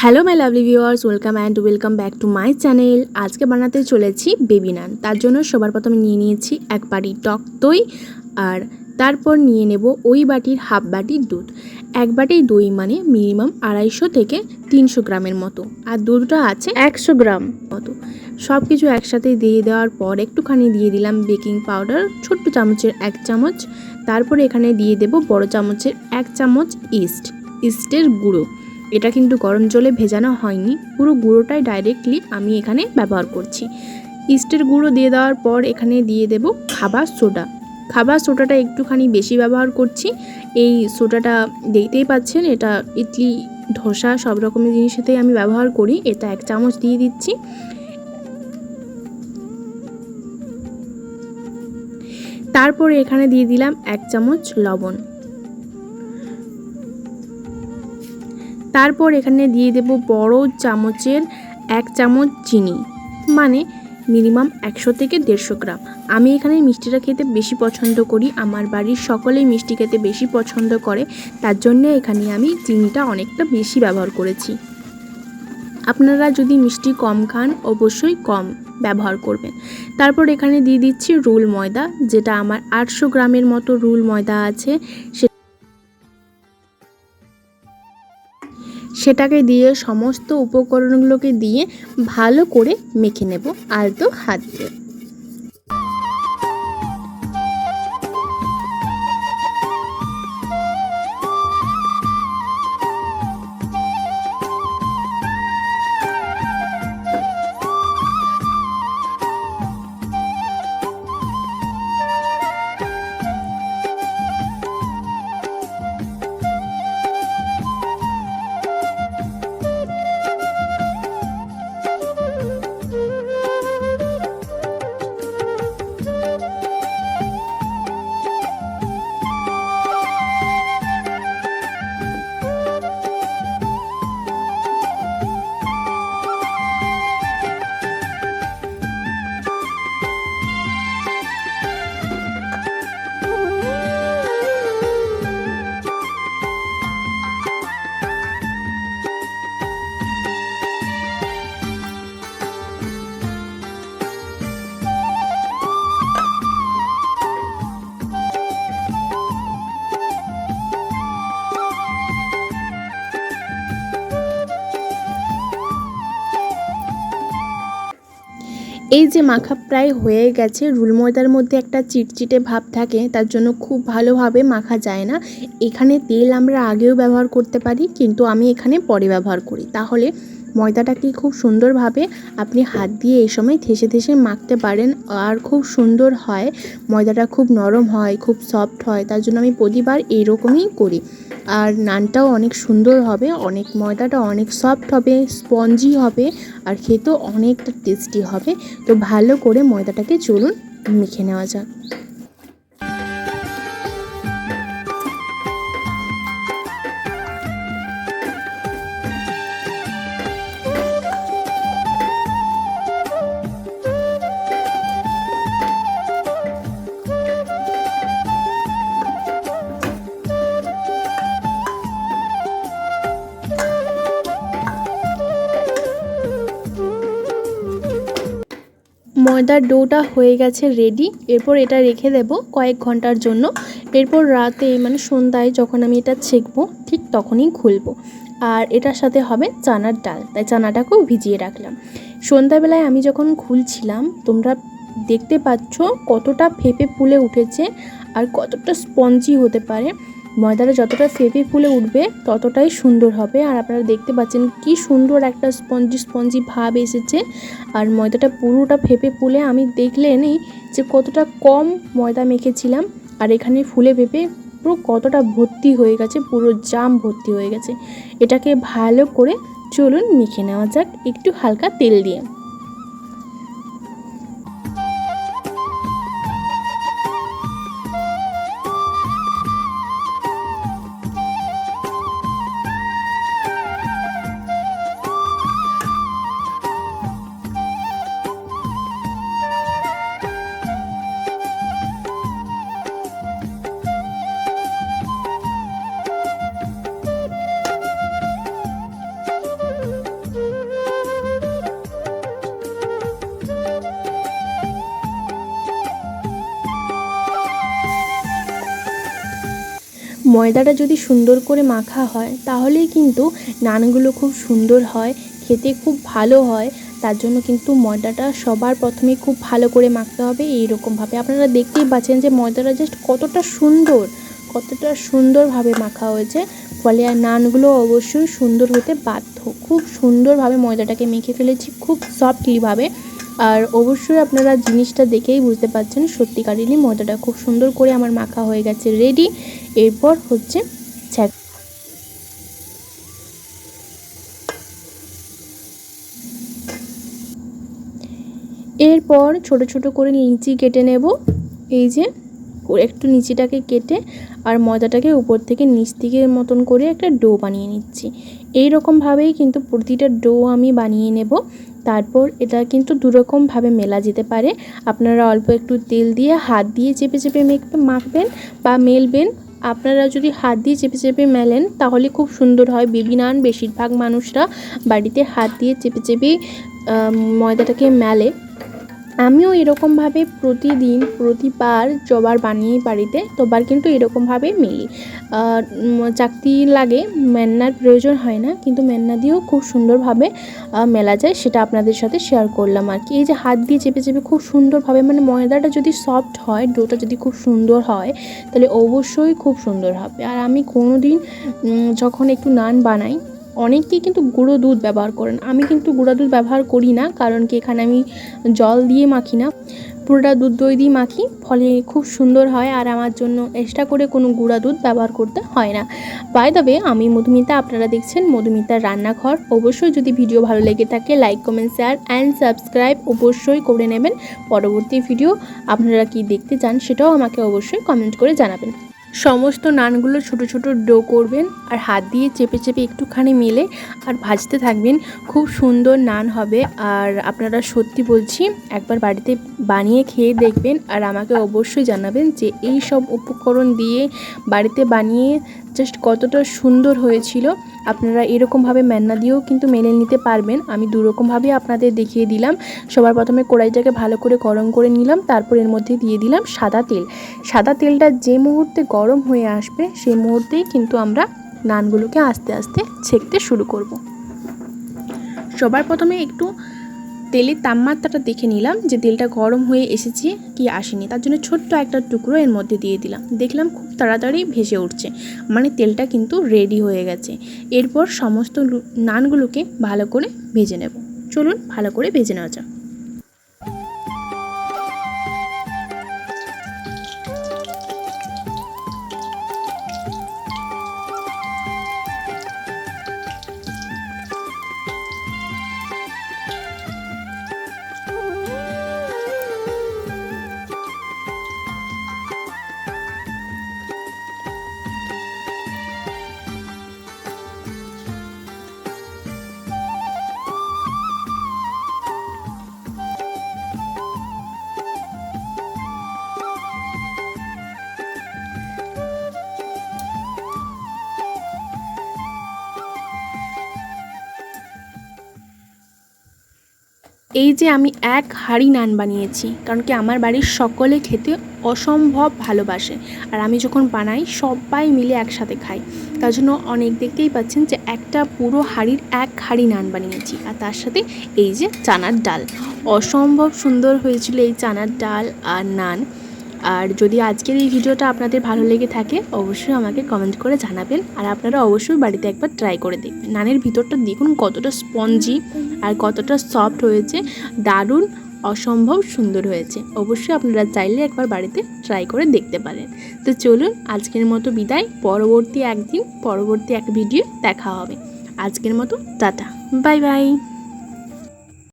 Hello my lovely viewers welcome and welcome back to my channel আজকে বানাতে চলেছি baby নান তার জন্য সবার প্রথমে নিয়ে নিয়েছি এক বাটি টক দই আর তারপর নিয়ে নেব ওই বাটির হাফ বাটির দুধ। এক বাটি দই মানে মিনিমাম আড়াইশো থেকে তিনশো গ্রামের মতো। আর দুধটা আছে একশো গ্রাম। মতো। সব কিছু একসাথে দিয়ে দেওয়ার পর একটুখানি দিয়ে দিলাম বেকিং পাউডার ছোট্ট চামচের এক চামচ তারপরে এখানে দিয়ে দেব বড় চামচের এক চামচ ইস্ট, ইস্টের গুঁড়ো। এটা কিন্তু গরম জলে ভেজানো হয়নি, পুরো গুঁড়োটাই ডাইরেক্টলি আমি এখানে ব্যবহার করছি। ইস্টের গুঁড়ো দিয়ে দেওয়ার পর এখানে দিয়ে দেব খাবার সোডা। খাবার সোডাটা একটুখানি বেশি ব্যবহার করছি। এই সোডাটা দেখতেই পাচ্ছেন, এটা ইডলি, ধোসা সব রকমের জিনিসেতেই আমি ব্যবহার করি। এটা এক চামচ দিয়ে দিচ্ছি। তারপরে এখানে দিয়ে দিলাম এক চামচ লবণ। তারপর এখানে দিয়ে দেব বড় চামচের এক চামচ চিনি মানে মিনিমাম একশো থেকে দেড়শো গ্রাম। আমি এখানে মিষ্টিটা খেতে বেশি পছন্দ করি, আমার বাড়ির সকলেই মিষ্টি খেতে বেশি পছন্দ করে, তার জন্য এখানে আমি চিনিটা অনেকটা বেশি ব্যবহার করেছি। আপনারা যদি মিষ্টি কম খান, অবশ্যই কম। ব্যবহার করবেন। তারপর এখানে দিয়ে দিচ্ছি রুল ময়দা, যেটা আমার আটশো গ্রামের মতো রুল ময়দা আছে। সে সেটাকে দিয়ে সমস্ত উপকরণগুলোকে দিয়ে ভালো করে মেখে নেব আলতো হাত দিয়ে। এই যে মাখা প্রায় হয়ে গেছে, রুল ময়দার মধ্যে একটা চিটচিটে ভাব থাকে, তার জন্য খুব ভালোভাবে মাখা যায় না। এখানে তেল আমরা আগেও ব্যবহার করতে পারি, কিন্তু আমি এখানে পরে ব্যবহার করি। তাহলে ময়দাটাকে খুব সুন্দরভাবে আপনি হাত দিয়ে এই সময় থেসে থেসে মাখতে পারেন আর খুব সুন্দর হয়। ময়দাটা খুব নরম হয়, খুব সফট হয়, তার জন্য আমি প্রতিবার এইরকমই করি। আর নানটাও অনেক সুন্দর হবে, অনেক ময়দাটা অনেক সফট হবে স্পঞ্জি হবে আর খেতেও অনেকটা টেস্টি হবে। তো ভালো করে ময়দাটাকে চলুন মেখে নেওয়া যাক। ময়দার ডোটা হয়ে গেছে রেডি এরপর এটা রেখে দেব কয়েক ঘণ্টার জন্য। এরপর রাতে মানে সন্ধ্যায় যখন আমি এটা ছেঁকবো, ঠিক তখনই খুলবো। আর এটার সাথে হবে চানার ডাল। তাই চানাটাকেও ভিজিয়ে রাখলাম। সন্ধ্যাবেলায় আমি যখন খুলছিলাম, তোমরা দেখতে পাচ্ছ কতটা ফেপে ফুলে উঠেছে আর কতটা স্পঞ্জি হতে পারে। ময়দাটা যতটা ফেপে ফুলে উঠবে, ততটাই সুন্দর হবে। আর আপনারা দেখতে পাচ্ছেন কি সুন্দর একটা স্পঞ্জি স্পঞ্জি ভাব এসেছে। আর ময়দাটা পুরোটা ফেপে ফুলে আমি দেখলেনই যে কতটা কম ময়দা মেখেছিলাম। আর এখানে ফুলে ফেপে পুরো কতটা ভর্তি হয়ে গেছে, পুরো জাম ভর্তি হয়ে গেছে। এটাকে ভালো করে চলুন মেখে নেওয়া যাক। একটু হালকা তেল দিয়ে। ময়দাটা যদি সুন্দর করে মাখা হয়, তাহলেই কিন্তু নানগুলো খুব সুন্দর হয়, খেতে খুব ভালো হয়। তার জন্য কিন্তু ময়দাটা সবার প্রথমে খুব ভালো করে মাখতে হবে এইরকমভাবে। আপনারা দেখতেই পাচ্ছেন যে ময়দাটা জাস্ট কতটা সুন্দর, কতটা সুন্দরভাবে মাখা হয়েছে। ফলে আর নানগুলো অবশ্যই সুন্দর হতে বাধ্য। খুব সুন্দরভাবে ময়দাটাকে মেখে ফেলেছি, খুব সফটলিভাবে আর অবশ্যই আপনারা জিনিসটা দেখেই বুঝতে পারছেন সত্যিকারেরই ময়দাটা। খুব সুন্দর করে আমার মাখা হয়ে গেছে রেডি এরপর হচ্ছে ছ্যাঁক এরপর ছোট ছোট করে লিচি কেটে নেব। এই যে একটু নিচিটাকে কেটে আর ময়দাটাকে উপর থেকে নিচ দিকের মতন করে একটা ডো বানিয়ে নিচ্ছি। এই রকমভাবেই কিন্তু প্রতিটা ডো আমি বানিয়ে নেব। তারপর এটা কিন্তু দুরকমভাবে মেলা যেতে পারে। আপনারা অল্প একটু তেল দিয়ে হাত দিয়ে চেপে চেপে মেখবে মাখবেন বা মেলবেন। আপনারা যদি হাত দিয়ে চেপে চেপে মেলেন, তাহলে খুব সুন্দর হয়। বেবি নান বেশিরভাগ মানুষরা বাড়িতে হাত দিয়ে চেপে চেপে ময়দাটাকে মেলে। আমিও এরকমভাবে প্রতিদিন, প্রতিবার জবার বানিয়ে বাড়িতে, তোবার কিন্তু এরকমভাবে মেলি। চাকতি লাগে, মেন্নার প্রয়োজন হয় না, কিন্তু মেন্না দিয়েও খুব সুন্দরভাবে মেলা যায়, সেটা আপনাদের সাথে শেয়ার করলাম আর কি। এই যে হাত দিয়ে চেপে চেপে খুব সুন্দরভাবে মানে ময়দাটা যদি সফট হয়, ডোটা যদি খুব সুন্দর হয়, তাহলে অবশ্যই খুব সুন্দর হবে। আর আমি কোনো দিন যখন একটু নান বানাই অনেকেই কিন্তু গুঁড়ো দুধ ব্যবহার করেন। আমি কিন্তু গুঁড়ো দুধ ব্যবহার করি না, কারণ কি এখানে আমি জল দিয়ে মাখি না। পুরোটা দুধ দই দিয়ে মাখি, ফলে খুব সুন্দর হয় আর আমার জন্য এক্সট্রা করে কোনো গুঁড়া দুধ ব্যবহার করতে হয় না। বাই তবে আমি মধুমিতা, আপনারা দেখছেন মধুমিতার রান্নাঘর। অবশ্যই যদি ভিডিও ভালো লেগে থাকে like comment share and subscribe অবশ্যই করে নেবেন। পরবর্তী ভিডিও আপনারা কি দেখতে চান, সেটাও আমাকে অবশ্যই কমেন্ট করে জানাবেন। সমস্ত নানগুলো ছোট ছোট ডো করবেন আর হাত দিয়ে চেপে চেপে একটুখানি মেলে আর ভাজতে থাকবেন। খুব সুন্দর নান হবে আর আপনারা সত্যি বলছি, একবার বাড়িতে বানিয়ে খেয়ে দেখবেন আর আমাকে অবশ্যই জানাবেন যে এই সব উপকরণ দিয়ে বাড়িতে বানিয়ে জাস্ট কতটা সুন্দর হয়েছিল। আপনারা এরকমভাবে ম্যান্না দিয়েও কিন্তু মেনে নিতে পারবেন। আমি দুরকমভাবে আপনাদের দেখিয়ে দিলাম। সবার প্রথমে কড়াইটাকে ভালো করে গরম করে নিলাম। তারপর এর মধ্যে দিয়ে দিলাম সাদা তেল। সাদা তেলটা যে মুহূর্তে গরম হয়ে আসবে, সেই মুহূর্তেই কিন্তু আমরা নানগুলোকে আস্তে আস্তে ছেঁকতে শুরু করব। সবার প্রথমে একটু তেলের তাপমাত্রাটা দেখে নিলাম যে তেলটা গরম হয়ে এসেছে কি আসেনি। তার জন্য ছোট্ট একটা টুকরো এর মধ্যে দিয়ে দিলাম। দেখলাম খুব তাড়াতাড়ি ভেসে উঠছে মানে তেলটা কিন্তু রেডি হয়ে গেছে। এরপর সমস্ত নানগুলোকে ভালো করে ভেজে নেব। চলুন ভালো করে ভেজে নেওয়া যাক। এই যে আমি এক হাঁড়ি নান বানিয়েছি, কারণ কি আমার বাড়ির সকলে খেতে অসম্ভব ভালোবাসে। আর আমি যখন বানাই, সবাই মিলে একসাথে খাই। তার জন্য অনেক দেখতেই পাচ্ছেন যে একটা পুরো হাঁড়ির এক হাঁড়ি নান বানিয়েছি। আর তার সাথে এই যে চানার ডাল। অসম্ভব সুন্দর হয়েছিল এই চানার ডাল আর নান। আর যদি আজকের এই ভিডিওটা আপনাদের ভালো লেগে থাকে, অবশ্যই আমাকে কমেন্ট করে জানাবেন। আর আপনারা অবশ্যই বাড়িতে একবার ট্রাই করে দেখবেন। নানের ভিতরটা দেখুন কতটা স্পঞ্জি আর কতটা সফট হয়েছে। দারুণ, অসম্ভব সুন্দর হয়েছে। অবশ্যই আপনারা চাইলে একবার বাড়িতে ট্রাই করে দেখতে পারেন। তো চলুন, আজকের মতো বিদায়। পরবর্তী একদিন, পরবর্তী এক ভিডিও দেখা হবে। আজকের মতো, টাটা। Bye bye